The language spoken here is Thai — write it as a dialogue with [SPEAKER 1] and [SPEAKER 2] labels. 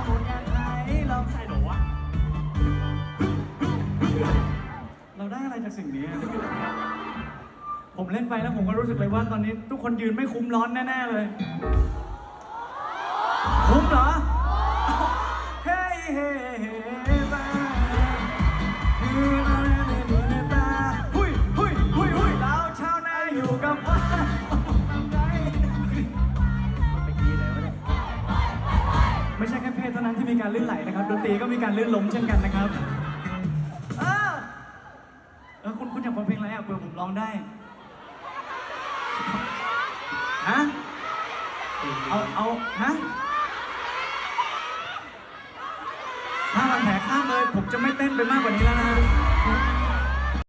[SPEAKER 1] เราใช่หรวะ เราได้อะไรจากสิ่งนี้ผมเล่นไปแล้วผมก็รู้สึกเลยว่าตอนนี้ ทุกคนยืนไม่คุ้มร้อนแน่ ๆ เลยานั้นที่มีการลื่นไหลนะครับดนตรีก็มีการลื่นล้มเช่นกันนะครับเออเออคุณคุณอยากฟังเพลงอะไรอะเผื่อผมร้องได้ฮะ
[SPEAKER 2] เอา
[SPEAKER 1] เอาฮะถ้ามันแผลข้ามเลยผมจะไม่เต้นไปมากกว่านี้แล้วนะ